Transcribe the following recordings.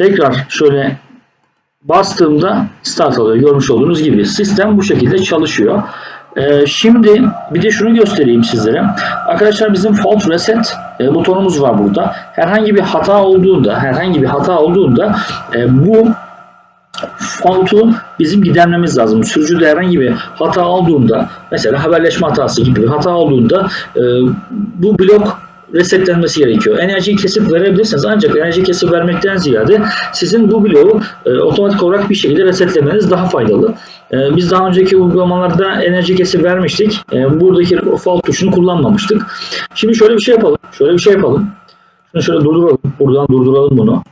tekrar şöyle bastığımda start alıyor. Görmüş olduğunuz gibi sistem bu şekilde çalışıyor. Ee, şimdi bir de şunu göstereyim sizlere. Arkadaşlar bizim fault reset e, butonumuz var burada. Herhangi bir hata olduğunda, herhangi bir hata olduğunda e, bu fault'u bizim gidermemiz lazım. Sürücüde herhangi bir hata olduğunda, mesela haberleşme hatası gibi bir hata olduğunda e, bu blok resetlenmesi gerekiyor. Enerjiyi kesip verebilirsiniz ancak enerji kesip vermekten ziyade sizin bu bloğu e, otomatik olarak bir şekilde resetlemeniz daha faydalı. E, biz daha önceki uygulamalarda enerji kesip vermiştik. E, buradaki fault tuşunu kullanmamıştık. Şimdi şöyle bir şey yapalım. Şöyle bir şey yapalım. Şunu şöyle durduralım. Buradan durduralım bunu.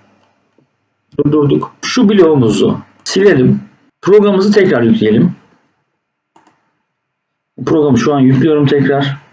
Durdurduk. Şu bloğumuzu silelim. Programımızı tekrar yükleyelim. Programı şu an yüklüyorum tekrar.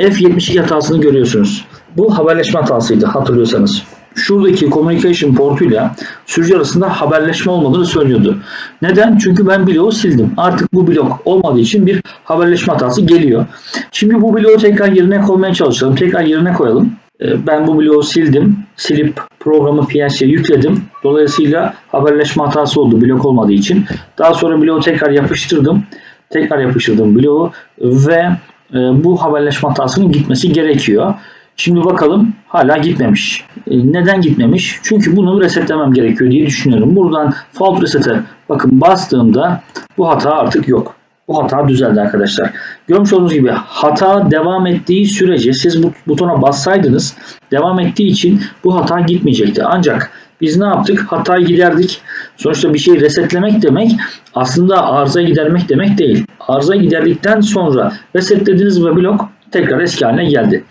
F72 hatasını görüyorsunuz. Bu haberleşme hatasıydı hatırlıyorsanız. Şuradaki communication portuyla sürücü arasında haberleşme olmadığını söylüyordu. Neden? Çünkü ben bloğu sildim. Artık bu blok olmadığı için bir haberleşme hatası geliyor. Şimdi bu bloğu tekrar yerine koymaya çalışalım. Tekrar yerine koyalım. Ee, Ben bu bloğu sildim. Silip programı PLC'ye yükledim. Dolayısıyla haberleşme hatası oldu blok olmadığı için. Daha sonra bloğu tekrar yapıştırdım. Tekrar yapıştırdım bloğu ve bu haberleşme hatasının gitmesi gerekiyor. Şimdi bakalım hala gitmemiş. E, Neden gitmemiş? Çünkü bunu resetlemem gerekiyor diye düşünüyorum. Buradan fault reset'e bakın bastığımda bu hata artık yok. Bu hata düzeldi arkadaşlar. Görmüş olduğunuz gibi hata devam ettiği sürece siz bu butona bassaydınız devam ettiği için bu hata gitmeyecekti. Ancak biz ne yaptık? Hatayı giderdik. Sonuçta bir şeyi resetlemek demek aslında arıza gidermek demek değil. Arıza giderdikten sonra resetlediniz ve blok tekrar eski haline geldi.